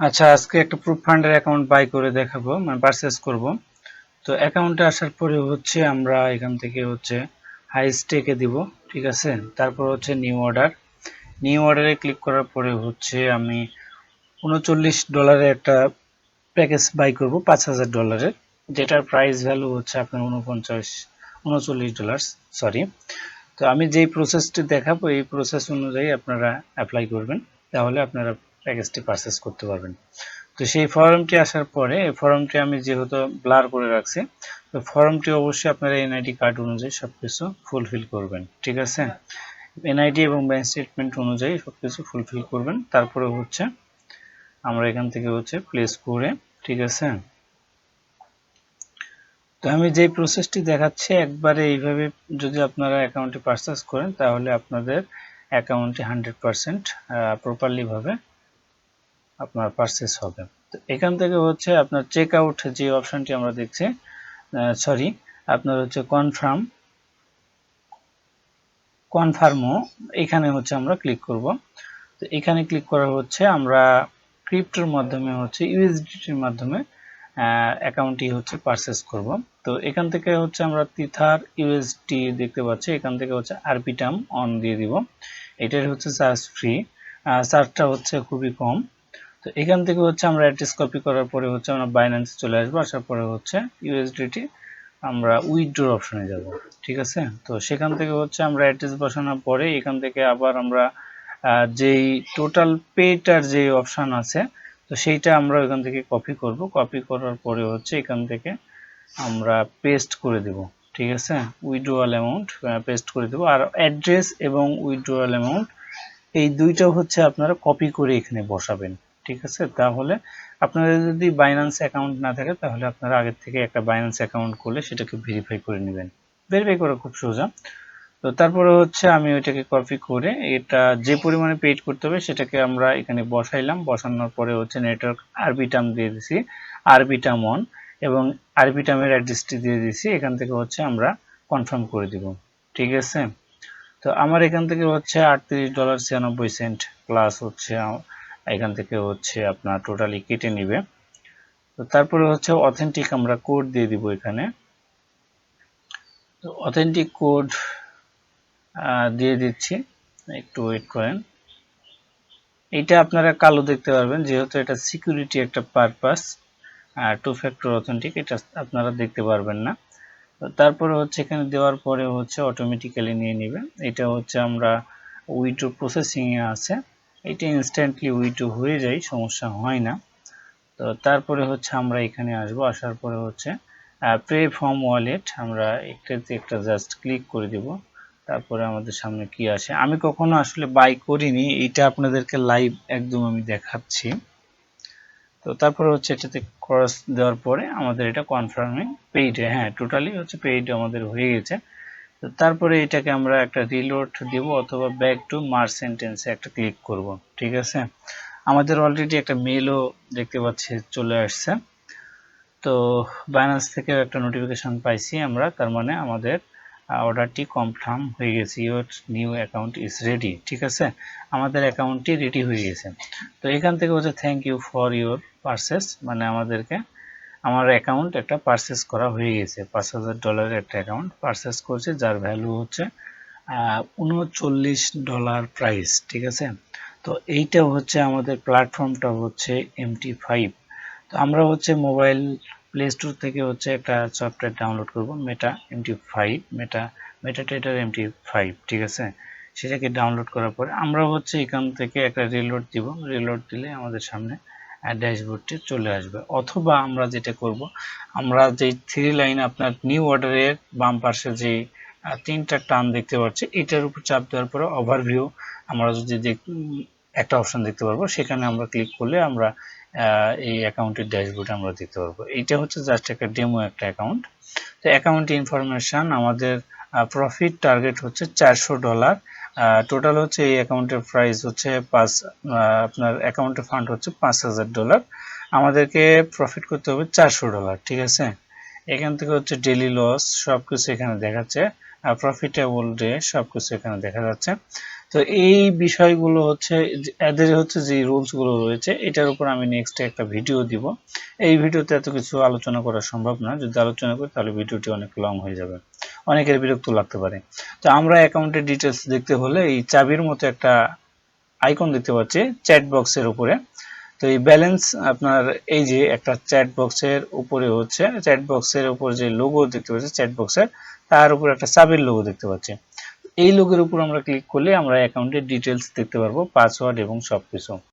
আচ্ছা আজকে একটা প্রুফ ফান্ডের অ্যাকাউন্ট বাই করে দেখাবো মানে পারচেস করব। তো অ্যাকাউন্টে আসার পরে হচ্ছে আমরা এখান থেকে হচ্ছে হাই স্টেকে দিব, ঠিক আছে? তারপর হচ্ছে নিউ অর্ডার নিউ অর্ডারে ক্লিক করার পরে হচ্ছে আমি উনচল্লিশ ডলারের একটা প্যাকেজ বাই করব, পাঁচ হাজার ডলারের যেটার প্রাইস ভ্যালু হচ্ছে আপনার উনপঞ্চাশ, উনচল্লিশ ডলার সরি তো আমি যেই প্রসেসটি দেখাবো, এই প্রসেস অনুযায়ী আপনারা অ্যাপ্লাই করবেন। তাহলে আপনারা প্যাকেজটি পারচেস করতে পারবেন। তো সেই ফর্মটি আসার পরে, এই ফর্মটি আমি যেহেতু ব্লার করে রাখছি, তো ফর্মটি অবশ্যই আপনারা এনআইডি কার্ড অনুযায়ী সব কিছু ফুলফিল করবেন, ঠিক আছে? এনআইডি এবং ব্যাংক স্টেটমেন্ট অনুযায়ী সব কিছু ফুলফিল করবেন। তারপরে হচ্ছে, আমরা এখান থেকে হচ্ছে প্লেস করে, ঠিক আছে? তো আমি যে প্রসেসটি দেখাচ্ছি, একবারে এইভাবে যদি আপনারা অ্যাকাউন্টে পারচেস করেন, তাহলে আপনাদের অ্যাকাউন্টে হান্ড্রেড পারসেন্ট প্রপারলিভাবে আপনার পারচেস হবে। তো এখান থেকে হচ্ছে আপনার চেক আউট যে অপশনটি আমরা দেখছি সরি আপনার হচ্ছে কনফার্ম কনফার্মও এখানে হচ্ছে আমরা ক্লিক করব। তো এখানে ক্লিক করা হচ্ছে আমরা ক্রিপ্টোর মাধ্যমে হচ্ছে ইউএসডিটির মাধ্যমে অ্যাকাউন্টটি হচ্ছে পারচেস করব। তো এখান থেকে হচ্ছে আমরা তিথার ইউএসডি দেখতে পাচ্ছি, এখান থেকে হচ্ছে আরপিটাম অন দিয়ে দিব। এটার হচ্ছে চার্জ ফ্রি চার্জটা হচ্ছে খুবই কম। তো এখান থেকে হচ্ছে আমরা অ্যাড্রেস কপি করার পরে হচ্ছে আমরা বাইন্যান্সে চলে আসব, আসার পরে হচ্ছে ইউএসডিটি আমরা উইথড্রোর অপশনে যাব, ঠিক আছে? তো সেখান থেকে হচ্ছে আমরা অ্যাড্রেস বসানোর পরে এখান থেকে আবার আমরা যেই টোটাল পেটার যে অপশান আছে, তো সেইটা আমরা এখান থেকে কপি করব। কপি করার পরে হচ্ছে এখান থেকে আমরা পেস্ট করে দেব, ঠিক আছে? উইড্রোয়াল অ্যামাউন্ট পেস্ট করে দেব। আর অ্যাড্রেস এবং উইড্রোয়াল অ্যামাউন্ট এই দুইটা হচ্ছে আপনারা কপি করে এখানে বসাবেন। ঠিক আছে? তাহলে আপনাদের যদি বাইন্যান্স অ্যাকাউন্ট না থাকে, তাহলে আপনারা আগের থেকে একটা বাইন্যান্স অ্যাকাউন্ট করলে সেটাকে ভেরিফাই করে নেবেন। ভেরিফাই করা খুব সোজা। তো তারপরে হচ্ছে আমি ওইটাকে কপি করে এটা যে পরিমাণে পেড করতে হবে সেটাকে আমরা এখানে বসাইলাম। বসানোর পরে হচ্ছে নেটওয়ার্ক আরবিটাম দিয়ে দিছি। আরবিটাম অন এবং আরবিটামের অ্যাড্রেসটি দিয়ে দিছি। এখান থেকে হচ্ছে আমরা কনফার্ম করে দিব। ঠিক আছে? তো আমার এখান থেকে হচ্ছে আটত্রিশ ডলার ছিয়ানব্বই সেন্ট প্লাস হচ্ছে এখান থেকে হচ্ছে আপনার টোটালি কেটে নিবে। তো তারপরে হচ্ছে অথেন্টিক আমরা কোড দিয়ে দিব এখানে। তো অথেন্টিক কোড দিয়ে দিচ্ছি। একটু ওয়েট করেন। এটা আপনারা কালো দেখতে পারবেন, যেহেতু এটা সিকিউরিটি একটা পারপাস আর টু ফ্যাক্টর অথেন্টিক এটা আপনারা দেখতে পারবেন না। তারপরে হচ্ছে এখানে দেওয়ার পরে হচ্ছে অটোমেটিক্যালি নিয়ে নেবে এটা হচ্ছে আমরা উইড্রো প্রসেসিংয়ে আছে। এটা ইনস্ট্যান্টলি উইড্রো হয়ে যায়, সমস্যা হয় না। তো তারপরে হচ্ছে আমরা এখানে আসব, আসার পরে হচ্ছে প্রে ফর্ম ওয়ালেট আমরা একটাতে একটা জাস্ট ক্লিক করে দেব। তারপরে আমাদের সামনে কি আসে? আমি কখনো আসলে বাই করিনি, এটা আপনাদেরকে লাইভ একদম আমি দেখাচ্ছি। তো তারপরে হচ্ছে এটাতে ক্রস দেওয়ার পরে আমাদের এটা কনফার্মিং পেইড হ্যাঁ টোটালি হচ্ছে পেইড আমাদের হয়ে গেছে। তো তারপরে এটাকে আমরা একটা রিলোড দেব অথবা ব্যাক টু মার্চ সেন্টেন্সে একটা ক্লিক করব, ঠিক আছে? আমাদের অলরেডি একটা মেলও দেখতে পাচ্ছি চলে আসছে। তো বাইন্যান্স থেকে একটা নোটিফিকেশন পাইছি আমরা, তার মানে আমাদের অর্ডারটি কনফার্ম হয়ে গেছে। Your new account is ready ঠিক আছে? আমাদের অ্যাকাউন্টটি রেডি হয়ে গেছে। তো এখান থেকে হচ্ছে thank you for your purchase মানে আমাদেরকে আমার অ্যাকাউন্ট একটা পারচেস করা হয়ে গেছে। পাঁচ হাজার ডলারের একটা অ্যাকাউন্ট পারচেস করছে, যার ভ্যালু হচ্ছে উনচল্লিশ ডলার প্রাইস ঠিক আছে? তো এইটা হচ্ছে আমাদের প্ল্যাটফর্মটা হচ্ছে এমটি ফাইভ তো আমরা হচ্ছে মোবাইল প্লে স্টোর থেকে হচ্ছে একটা সফটওয়্যার ডাউনলোড করব Meta MT five Meta Meta MetaTrader MT five ঠিক আছে? সেটাকে ডাউনলোড করার পরে আমরা হচ্ছে এখান থেকে একটা রিলোড দিব। রিলোড দিলে আমাদের সামনে ড্যাশবোর্ডটি চলে আসবে। অথবা আমরা যেটা করব, আমরা যে থ্রি লাইন আপনার নিউ অর্ডারের বাম পাশে যে তিনটা টান দেখতে পাচ্ছি, এটার উপর চাপ দেওয়ার পরে ওভারভিউ আমরা যদি একটা অপশন দেখতে পারব, সেখানে আমরা ক্লিক করলে আমরা এই অ্যাকাউন্টের ড্যাশবোর্ড আমরা দেখতে পারব। এইটা হচ্ছে জাস্ট একটা ডেমো একটা অ্যাকাউন্ট তো অ্যাকাউন্ট ইনফরমেশন আমাদের প্রফিট টার্গেট হচ্ছে চারশো ডলার টোটাল হচ্ছে এই অ্যাকাউন্টের প্রাইস হচ্ছে পাঁচ আপনার অ্যাকাউন্টের ফান্ড হচ্ছে পাঁচ হাজার ডলার আমাদেরকে প্রফিট করতে হবে চারশো ডলার ঠিক আছে? এখান থেকে হচ্ছে ডেলি লস সব কিছু এখানে দেখাচ্ছে প্রফিটেবল ডে সব কিছু এখানে দেখা যাচ্ছে। তো এই বিষয়গুলো হচ্ছে, এদের হচ্ছে যে রুলসগুলো রয়েছে, এটার উপর আমি নেক্সট একটা ভিডিও দিব। এই ভিডিওতে এত কিছু আলোচনা করা সম্ভব না, যদি আলোচনা করি তাহলে ভিডিওটি অনেক লং হয়ে যাবে। অনেকের বিরক্ত লাগতে পারে। তো আমরা অ্যাকাউন্টের ডিটেলস দেখতে হলে এই চাবির মতো একটা আইকন দেখতে পাচ্ছি চ্যাট বক্সের উপরে। তো এই ব্যালেন্স আপনার এই যে একটা চ্যাট বক্সের উপরে হচ্ছে চ্যাট বক্সের উপর যে লোগো দেখতে পাচ্ছি চ্যাট বক্সের তার উপর একটা চাবির লোগো দেখতে পাচ্ছি। এই লোগোর উপর আমরা ক্লিক করলে আমরা অ্যাকাউন্টের ডিটেলস দেখতে পারব পাসওয়ার্ড এবং সবকিছু।